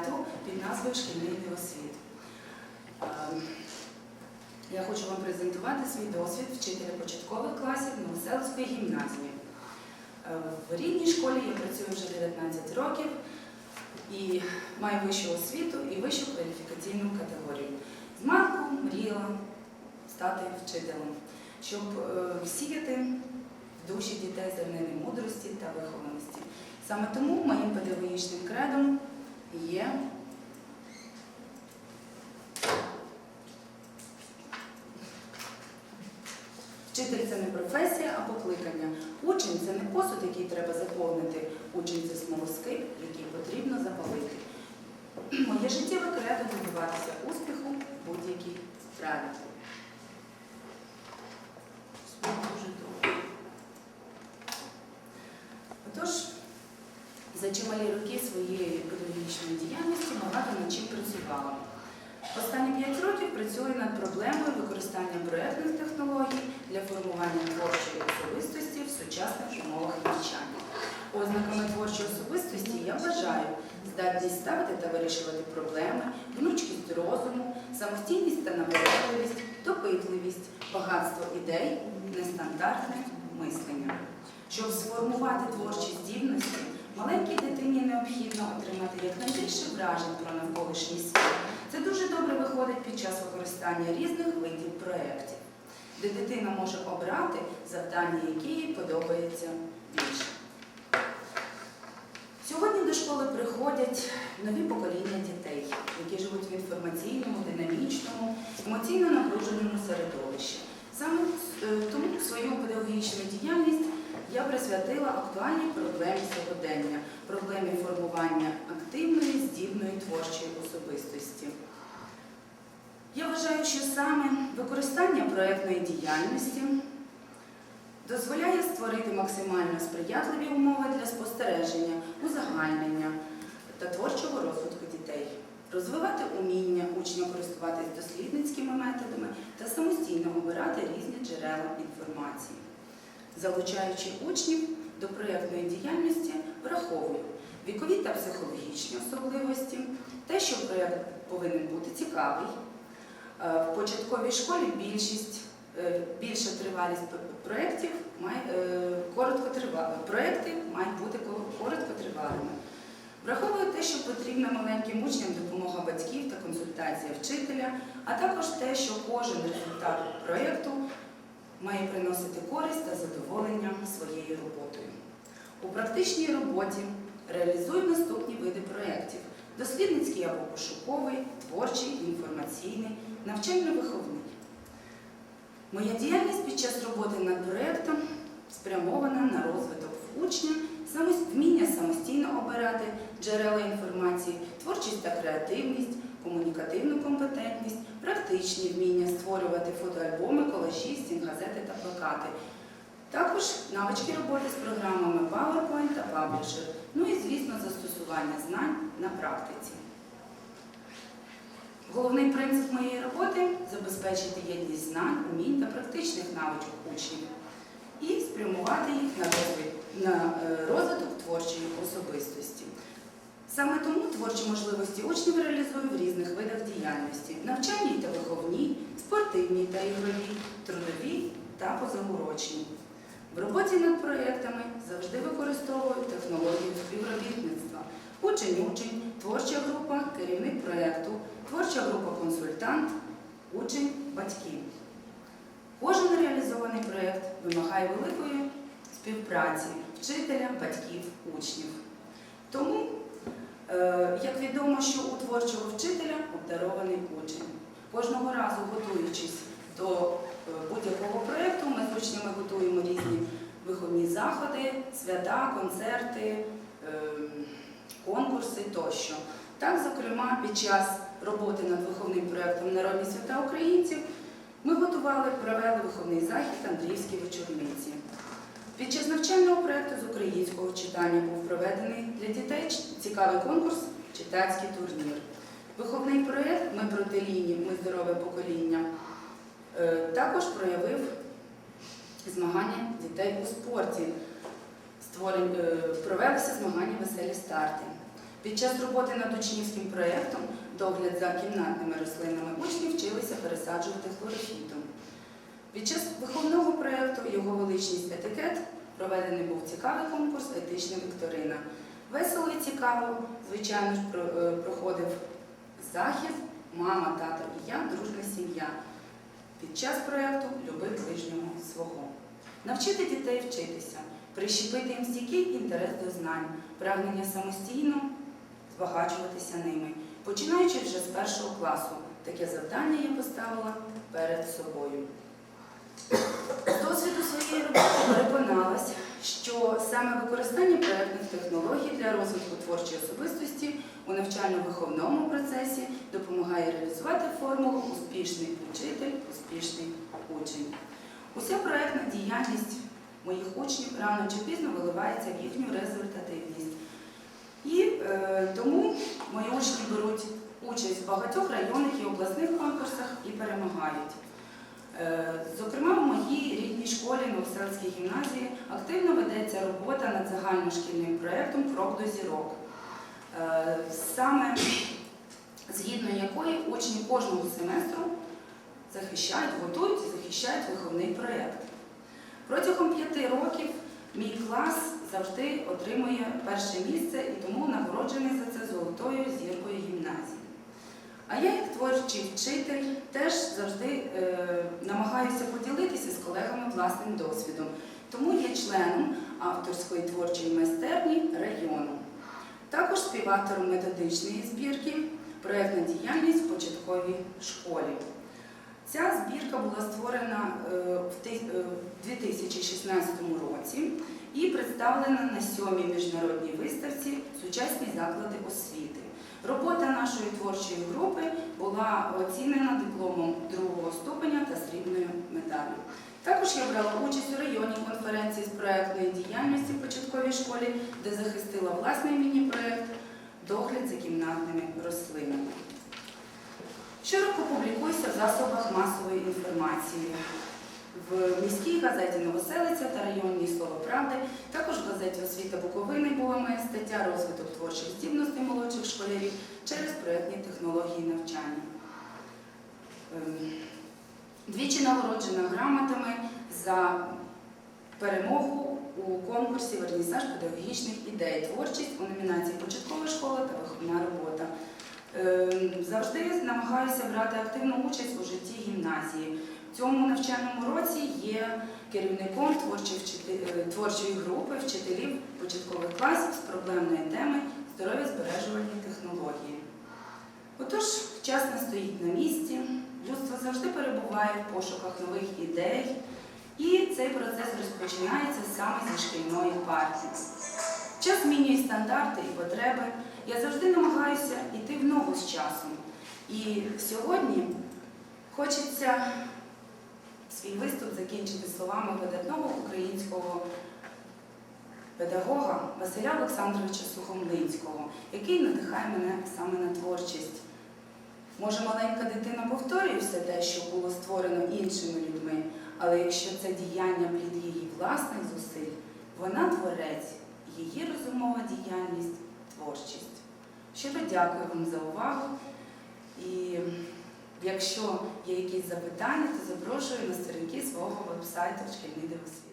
під назвою Шкільний освіт. Ем, Я хочу вам презентувати свій досвід вчителя початкових класів Новоселської гімназії. Е, В рідній школі я працюю вже 19 років і маю вищу освіту і вищу кваліфікаційну категорію. З малку мріяла стати вчителем, щоб е, всіяти в душі дітей зернини мудрості та вихованості. Саме тому моїм педагогічним є Вчитель це не професія, а покликання. Учень це не посуд, який треба заповнити. Учень це смолоскип, який потрібно запалити. Моє життєве кредо добиватися успіху в будь-якій справі. Отож, за чималі роки своєї педагогічної діяльності багато над чим працювала. Останні 5 років працюю над проблемою використання проєктних технологій для формування творчої особистості в сучасних умовах навчання. Ознаками творчої особистості я вважаю здатність ставити та вирішувати проблеми, гнучкість розуму, самостійність та наполегливість, допитливість, багатство ідей, нестандартне мислення. Щоб сформувати творчі здібності, маленькій дитині необхідно отримати якнайбільше вражень про навколишній світ. Це дуже добре виходить під час використання різних видів проєктів, де дитина може обрати завдання, які їй подобається більше. Сьогодні до школи приходять нові покоління дітей, які живуть в інформаційному, динамічному, емоційно напруженому середовищі. Саме е, тому свою педагогічну діяльність я присвятила актуальній проблемі сьогодення, проблемі формування активної, здібної творчої особистості. Я вважаю, що саме використання проєктної діяльності дозволяє створити максимально сприятливі умови для спостереження, узагальнення та творчого розвитку дітей, розвивати уміння учня користуватись дослідницькими методами та самостійно обирати різні джерела інформації. Залучаючи учнів до проєктної діяльності, враховую вікові та психологічні особливості, те, що проєкт повинен бути цікавий. Е, В початковій школі більшість, е, більша тривалість проєктів має е. Мають бути короткотривалими. Враховую те, що потрібна маленьким учням допомога батьків та консультація вчителя, а також те, що кожен результат проєкту має приносити користь та задоволення своєю роботою. У практичній роботі реалізую наступні види проєктів: дослідницький або пошуковий, творчий, інформаційний, навчально-виховний. Моя діяльність під час роботи над проєктом спрямована на розвиток в учня, вміння самостійно обирати джерела інформації, творчість та креативність, комунікативну компетентність, практичні вміння створювати фотоальбоми, колажі, стінгазети та плакати. Також навички роботи з програмами PowerPoint та Publisher, ну і, звісно, застосування знань на практиці. Головний принцип моєї роботи забезпечити єдність знань, умінь та практичних навичок учнів і спрямувати їх на розвиток, на е, розвиток творчої особистості. Саме тому творчі можливості учнів в різних видах діяльності навчальній та виховній, спортивній та ігровій, трудовій та позаурочній. В роботі над проєктами завжди використовую технологію співробітництва. Учень-учень, творча група, керівник проєкту, творча група консультант, учень, батьків. Кожен реалізований проєкт вимагає великої співпраці вчителя, батьків, учнів. Тому, е, як відомо, що у творчого вчителя обдарований учень. Кожного разу готуючись до е, будь-якого проєкту, ми з учнями готуємо різні виховні заходи, свята, концерти, ем, конкурси тощо. Так, зокрема, під час роботи над виховним проєктом Народні свята українців ми готували, провели виховний захід Андріївські вечорниці. Під час навчального проєкту з українського читання був проведений для дітей цікавий конкурс Читацький турнір. Виховний проєкт Ми проти лінії, ми здорове покоління е, також проявив змагання дітей у спорті. Е, провелися змагання веселі старти. Під час роботи над учнівським проєктом догляд за кімнатними рослинами учні вчилися пересаджувати хлорофітом. Під час виховного проєкту його величність етикет проведений був цікавий конкурс етична вікторина. Весело і цікаво, звичайно е, проходив захід Мама, тато і я дружна сім'я. Під час проєкту Люби ближнього свого. Навчити дітей вчитися, прищепити їм стійкий інтерес до знань, прагнення самостійно збагачуватися ними. Починаючи вже з першого класу, таке завдання я поставила перед собою. З досвіду своєї роботи переконалась, що саме використання проєктних технологій для розвитку творчої особистості у навчально-виховному процесі допомагає реалізувати формулу успішний учитель, успішний учень. Уся проєктна діяльність моїх учнів рано чи пізно виливається в їхню результативність. І е, тому мої учні беруть участь в багатьох районних і обласних конкурсах і перемагають. Е, Зокрема, в моїй рідній школі Новоселській гімназії активно ведеться робота над загальношкільним проєктом Крок до зірок, Е, саме згідно якої учні кожного семестру захищають, готують і захищають виховний проєкт. Протягом п'яти років мій клас завжди отримує перше місце і тому нагороджений за це золотою зіркою гімназії. А я, як творчий вчитель, теж завжди е, намагаюся поділитися з колегами власним досвідом, тому є членом авторської творчої майстерні району. Також співавтором методичної збірки проєктна діяльність в початковій школі. Ця збірка була створена е, в ти- е, в 2016 році і представлена на сьомій міжнародній виставці Сучасні заклади освіти. Робота нашої творчої групи була оцінена дипломом другого ступеня та срібною медаллю. Також я брала участь у районній конференції з проектної діяльності в початковій школі, де захистила власний міні-проект Догляд за кімнатними рослинами. Щороку публікуюся в засобах масової інформації. В міській газеті Новоселиця та районній Слово Правди, також в газеті Освіта Буковини була моя стаття Розвиток творчих здібностей молодших школярів через проєктні технології навчання. Ем, Двічі нагороджена грамотами за перемогу у конкурсі Вернісаж педагогічних ідей, творчість у номінації Початкова школа та виховна робота. Ем, Завжди намагаюся брати активну участь у житті гімназії. Цьому навчальному році є керівником творчої, е, творчої групи вчителів початкових класів з проблемної теми здоров'я збережувальні технології. Отож, час не стоїть на місці, людство завжди перебуває в пошуках нових ідей, і цей процес розпочинається саме зі шкільної партії. Час змінює стандарти і потреби. Я завжди намагаюся йти в ногу з часом. І сьогодні хочеться свій виступ закінчити словами видатного українського педагога Василя Олександровича Сухомлинського, який надихає мене саме на творчість. Може, маленька дитина повторює все те, що було створено іншими людьми, але якщо це діяння плід її власних зусиль, вона творець, її розумова діяльність творчість. Щиро дякую вам за увагу. І якщо є якісь запитання, то запрошую на сторінки свого вебсайту «Шкільний дивосвіт».